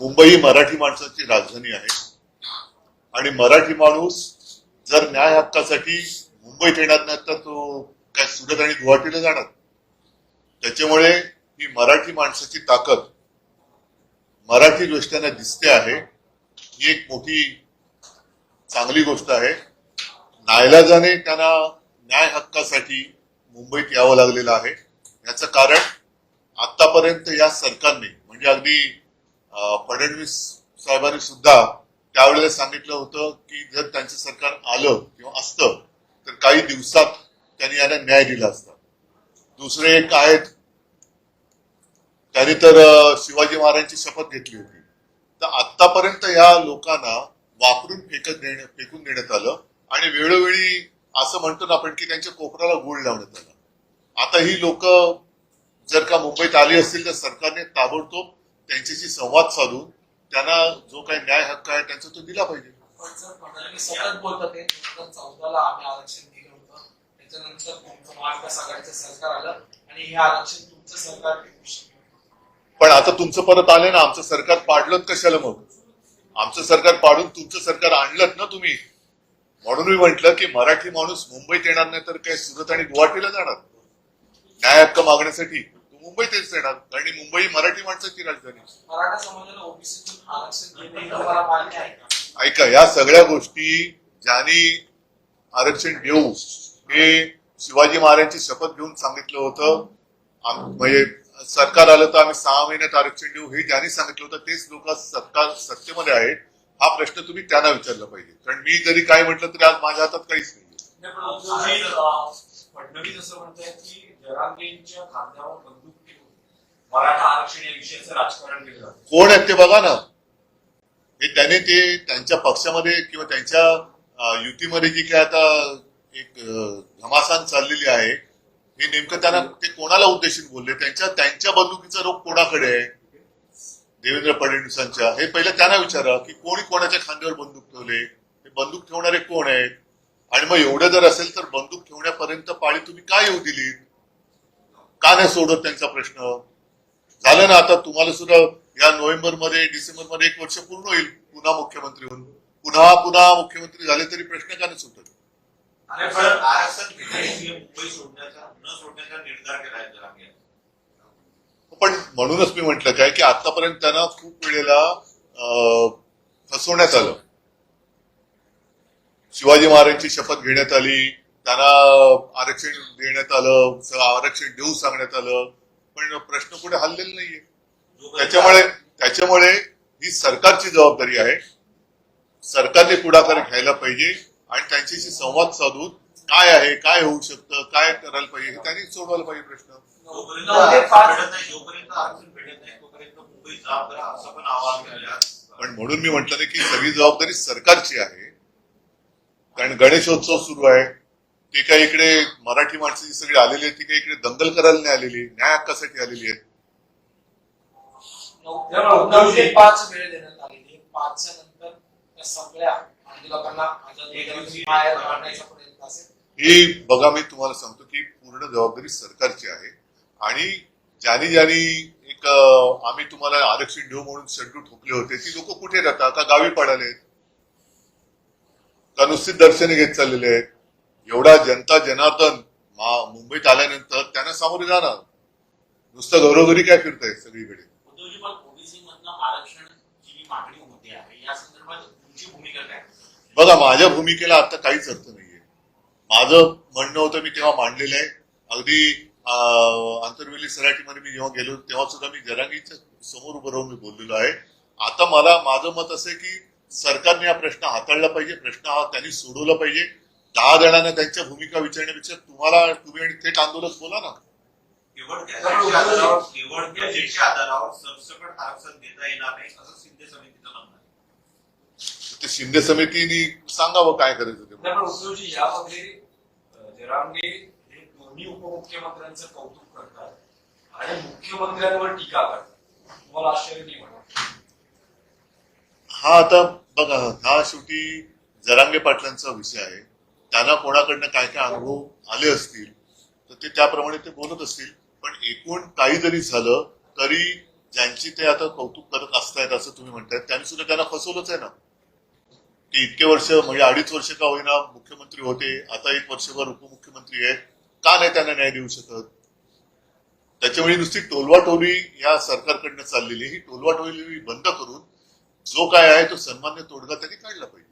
मुंबई ही मराठी माणसाची राजधानी आहे. आणि मराठी माणूस जर न्याय हक्कासाठी मुंबईत येणार नाही तर तो काय सुरत आणि गुवाहाटीला जाणार. त्याच्यामुळे ही मराठी माणसाची ताकद मराठी दृष्ट्याने दिसते आहे. ही एक मोठी चांगली गोष्ट आहे. नायलाजाने त्यांना न्याय हक्कासाठी मुंबईत यावं लागलेलं आहे. याचं कारण आतापर्यंत या सरकारने म्हणजे अगदी फडणवीस साहेबांनी सुद्धा त्यावेळेला सांगितलं होतं की जर त्यांचं सरकार आलं किंवा असतं तर काही दिवसात त्यांनी यांना न्याय दिला असता. दुसरे एक आहेत त्यांनी तर शिवाजी महाराजांची शपथ घेतली होती. तर आतापर्यंत या लोकांना वापरून फेकत देण्या फेकून देण्यात आलं आणि वेळोवेळी असं म्हणतो ना आपण की त्यांच्या कोपराला गुळ लावण्यात आला. आता ही लोक जर का मुंबईत आली असतील तर सरकारने ताबडतोब त्यांच्याशी संवाद साधून त्यांना जो काही न्याय हक्क आहे त्यांचा तो दिला पाहिजे. पण सर फडणवीस सतत बोलतात हे दोन हजार चौदाला आम्ही आरक्षण दिलं होतं. त्याच्यानंतर तुमचं महाविकास आघाडीचं सरकार आलं आणि हे आरक्षण तुमचं सरकार टिकू शकलं. पण आता तुमचं परत आले ना आमचं सरकार पाडलं कशाला मग? आमचं सरकार पाडून तुमचं सरकार आणलं ना तुम्ही? म्हणून मी म्हंटल की मराठी माणूस मुंबईत येणार नाही तर काय सुरत आणि गुवाहाटीला जाणार? न्याय हक्क मागण्यासाठी तो मुंबईतच येणार आणि मुंबई मराठी माणसाची राजधानी. ऐका या सगळ्या गोष्टी ज्यांनी आरक्षण देऊ हे शिवाजी महाराजांची शपथ घेऊन सांगितलं होतं. म्हणजे सरकार आलं तर आम्ही सहा महिन्यात आरक्षण देऊ हे ज्यांनी सांगितलं होतं तेच लोक सरकार सत्तेमध्ये आहेत. हा प्रश्न तुम्ही त्यांना विचारला पाहिजे. कारण मी जरी काय म्हटलं तरी आज माझ्या हातात काहीच नाही फडणवीस असं म्हणतायत की जरांगेंच्या खांद्यावर बंदूक मराठा आरक्षण या विषयाचं राजकारण केलं. जातं कोण आहेत ते बघा ना. हे त्याने ते त्यांच्या पक्षामध्ये किंवा त्यांच्या युतीमध्ये जी काय आता एक घमासान चाललेली आहे हे नेमकं त्यांना ते कोणाला उद्देशून बोलले? त्यांच्या त्यांच्या बंदुकीचा रोग कोणाकडे आहे? देवेंद्र फडणवीसांच्या. हे पहिलं त्यांना विचारा की कोणी कोणाच्या खांद्यावर बंदूक ठेवले? हे बंदूक ठेवणारे कोण आहेत? आणि मग एवढं जर असेल तर बंदूक ठेवण्यापर्यंत पाळी तुम्ही का येऊ दिली का नाही सोडत त्यांचा प्रश्न? झालं ना आता तुम्हाला सुद्धा या नोव्हेंबरमध्ये डिसेंबरमध्ये एक वर्ष पूर्ण होईल पुन्हा मुख्यमंत्री होऊन. पुन्हा पुन्हा मुख्यमंत्री झाले तरी प्रश्न का नाही सुटत? पण म्हणूनच मी म्हटलं काय की आतापर्यंत त्यांना खूप वेळेला फसवण्यात आलं. शिवाजी महाराजांची शपथ घेण्यात आली त्यांना आरक्षण देण्यात आलं आरक्षण देऊ सांगण्यात आलं. पण प्रश्न कुठे हल्लेला नाहीये. त्याच्यामुळे त्याच्यामुळे ही सरकारची जबाबदारी आहे. सरकारने पुढाकार घ्यायला पाहिजे आणि त्यांच्याशी संवाद साधून काय आहे काय होऊ शकतं काय करायला पाहिजे हे त्यांनी सोडवायला पाहिजे प्रश्न. पण म्हणून मी म्हटलं की सगळी जबाबदारी सरकारची आहे. कारण गणेशोत्सव सुरू आहे. ते काही इकडे मराठी माणसं जी सगळी आलेली आहेत ती काही इकडे दंगल करायला नाही आलेली न्याय हक्कासाठी आलेली आहेत. नऊ नऊ ते पाच वेळ देण्यात आलेली आहे. पाचच्या नंतर त्या सगळ्या लोकांना आझाद मैदानातून बाहेर काढण्याचा प्रयत्न असेल. ही बघा मी तुम्हाला सांगतो की पूर्ण जबाबदारी सरकारची आहे. आणि ज्यांनी ज्यांनी एक आम्ही तुम्हाला आरक्षण देऊ म्हणून शड्डू ठोकले होते ती लोक कुठे राहतात? का गावी पडाले का नुसती दर्शने घेत चाललेले आहेत. एवढा जनता जनार्दन मा- मुंबईत आल्यानंतर त्यांना सामोरे जाणार. नुसतं घरोघरी काय फिरताय सगळीकडे. बघा माझ्या भूमिकेला आता काहीच अर्थ नाहीये. माझं म्हणणं होतं मी तेव्हा मांडलेलं आहे. अगदी आंतरवेली सराटीमध्ये मी जेव्हा गेलो तेव्हा सुद्धा मी जरांगीच्या समोर उभं राहून मी बोललेलो आहे. आता मला माझं मत असं आहे की सरकारने हा प्रश्न हाताळला पाहिजे. प्रश्न हा त्यांनी सोडवला पाहिजे. दहा जणांना त्यांच्या भूमिका विचारण्यापेक्षा तुम्हाला तुम्ही आणि थेट आंदोलक बोला ना. केवळ गॅजेटच्या आधारावर केवळ गॅजेटच्या आधारावर सरसकट आरक्षण देता येणार नाही असं शिंदे समितीचं म्हणणं आहे. ते शिंदे समितीने सांगावं काय करायचं ते? नाही, पण उद्धवजी यामध्ये अं, जरांगे हे दोन्ही उपमुख्यमंत्र्यांचं कौतुक करतात आणि मुख्यमंत्र्यांवर टीका करतात. तुम्हाला आश्चर्य नाही म्हणा हा आता बघा हा शेवटी जरांगे पाटलांचा विषय आहे. त्यांना कोणाकडनं काय काय अनुभव आले असतील तर ते त्याप्रमाणे ते बोलत असतील. पण एकूण काही जरी झालं तरी ज्यांची ते आता कौतुक करत असतायत असं तुम्ही म्हणताय त्यांनी सुद्धा त्यांना फसवलंच आहे ना. की इतके वर्ष म्हणजे अडीच वर्ष का होईना मुख्यमंत्री होते आता एक वर्षभर उपमुख्यमंत्री आहेत. का नाही त्यांना न्याय देऊ शकत? त्याच्यामुळे नुसती टोलवाटोली या सरकारकडनं चाललेली ही टोलवाटोली बंद करून जो काय आहे तो सन्मान्य तोडगा त्यांनी काढला पाहिजे.